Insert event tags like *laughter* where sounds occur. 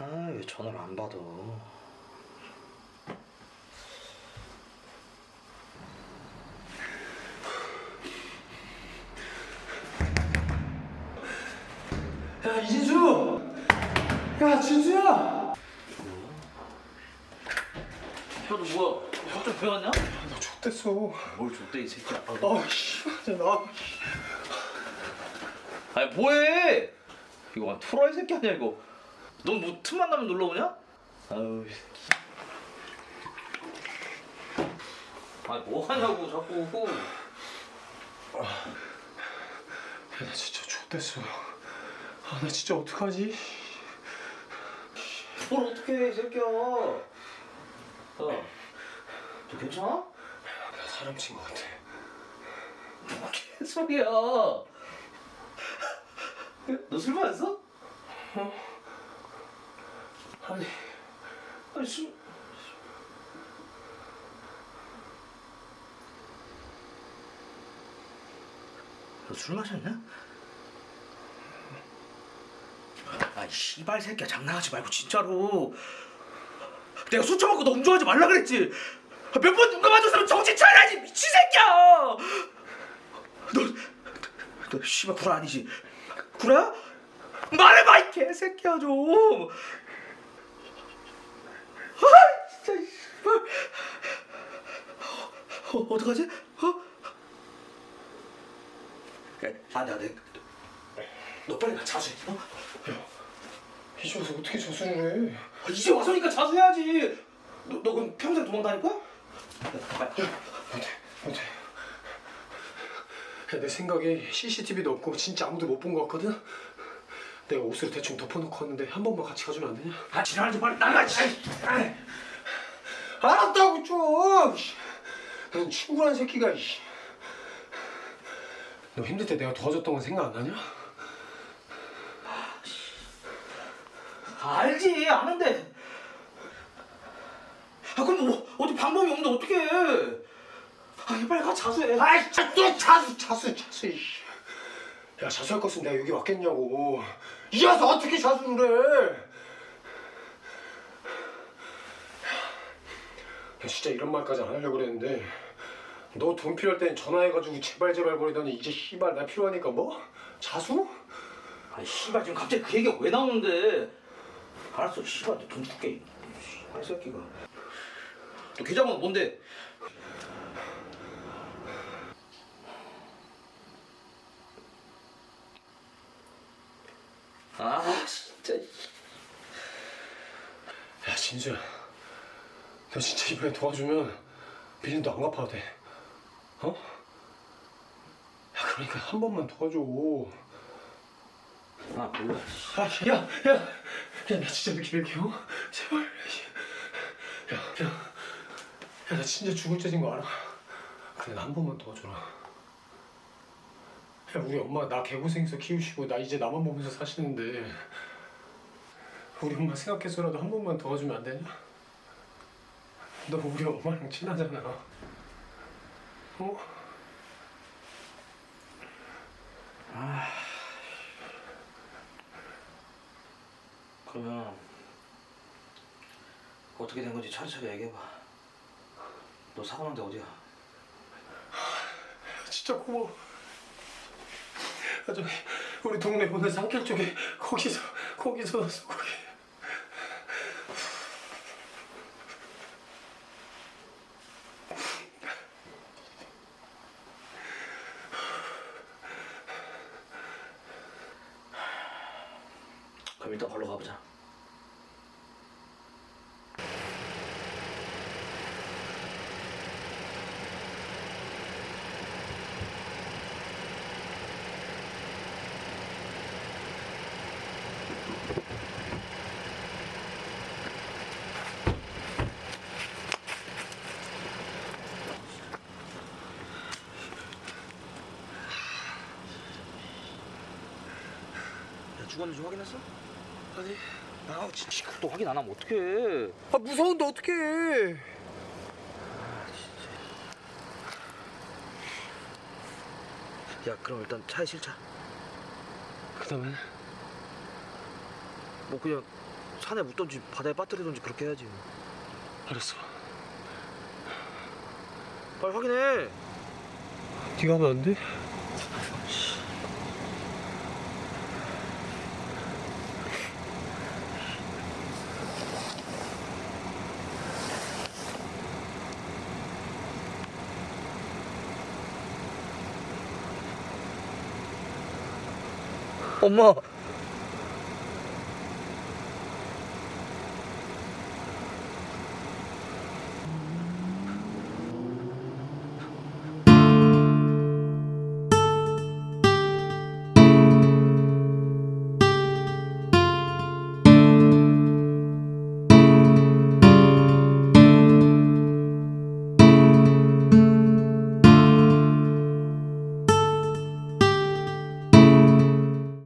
왜 전화를 안 받아? 야 이진수! 야 진수야! 형도 뭐야? 갑자기 배 왔냐? 나 X됐어 뭘 줬대 이 새끼야. 아씨 나 아니 뭐해? 이거 완 토라이 새끼 아니야 이거? 넌 뭐 틈만 나면 놀러 오냐? 아유. 아니 뭐 하냐고 자꾸. 야, 나 진짜 X됐어 아 나 진짜 어떡하지? 뭘 어떻게 해, 이 새끼야? 야, 너 괜찮아? 나 사람 친 것 같아 뭐 개소리야. 너 술 마셨어? 아니 아니 술. 너술 마셨냐? 아이 씨발 새끼야 장난하지 말고 진짜로 내가 술 처먹고 너 운전하지 말라 그랬지 몇 번 눈 감아줬으면 정신 차려야지 미친 새끼야 너, 너 씨발 구라 아니지? 구라야? 말해봐 이 개새끼야 좀 아 진짜 씨발 어, 어떡하지? 어? 아, 나, 내, 너 빨리 가 자수해. 어? 이제 와서 어떻게 저수를 해 아, 이제 와서니까 자수해야지. 너, 너 그럼 평생 도망 다닐 거야? 못해 야, 내 생각에 CCTV도 없고 진짜 아무도 못 본 것 같거든? 내가 옷으로 대충 덮어놓고 왔는데 한 번만 같이 가주면 안 되냐? 아, 지랄하지 빨리 나가. 씨. 아이. 알았다고 좀! 씨. 넌 친구란 새끼가 이씨. 너 힘들 때 내가 도와줬던 건 생각 안 나냐? 알지, 아는데. 아, 그럼 뭐 어디 방법이 없는데 어떻게 해? 아, 빨리 가 자수해. 아이 또 자수 자수 자수 이씨. 야 자수할 것은 내가 여기 왔겠냐고 이제 와서 어떻게 자수를 해? 야 진짜 이런 말까지 안 하려고 그랬는데 너 돈 필요할 땐 전화해가지고 제발 제발 거리더니 이제 씨발 나 필요하니까 뭐? 자수? 아니 씨발 지금 갑자기 그 얘기가 왜 나오는데? 알았어, 씨발 너돈 줄게. 씨발 새끼가. 너 계좌번호 뭔데? 아 진짜. 야 진수야 너 진짜 이번에 도와주면 빌린 도 안 갚아도 돼 어? 야 그러니까 한 번만 도와줘 아 몰라. 아, 야, 야, 야, 나 진짜 이렇게 이렇게 어? 제발, 야, 야, 야, 나 진짜 죽을 죄진 거 알아. 근데 나 한 번만 도와줘라. 야, 우리 엄마 나 개고생해서 키우시고 나 이제 나만 보면서 사시는데 우리 엄마 생각해서라도 한 번만 도와주면 안 되냐? 너 우리 엄마랑 친하잖아. 어? 그러면 어떻게 된 건지 차례차례 얘기해봐. 너 사고 난 데 어디야? 진짜 고마워. 아, 저기 우리 동네 보는 산길 쪽에 거기서 거기서 났어 거기. 그럼 일단 걸로 가보자. 야, 죽었는지 확인했어? 아니, 아 진짜 그것도 확인 안 하면 어떡해 아 무서운데 어떡해? 야 그럼 일단 차에 실자 그 다음에 뭐 그냥 산에 묻던지 바다에 빠뜨리던지 그렇게 해야지 알았어. 빨리 확인해 네가 하면 안 돼? *laughs* 엄마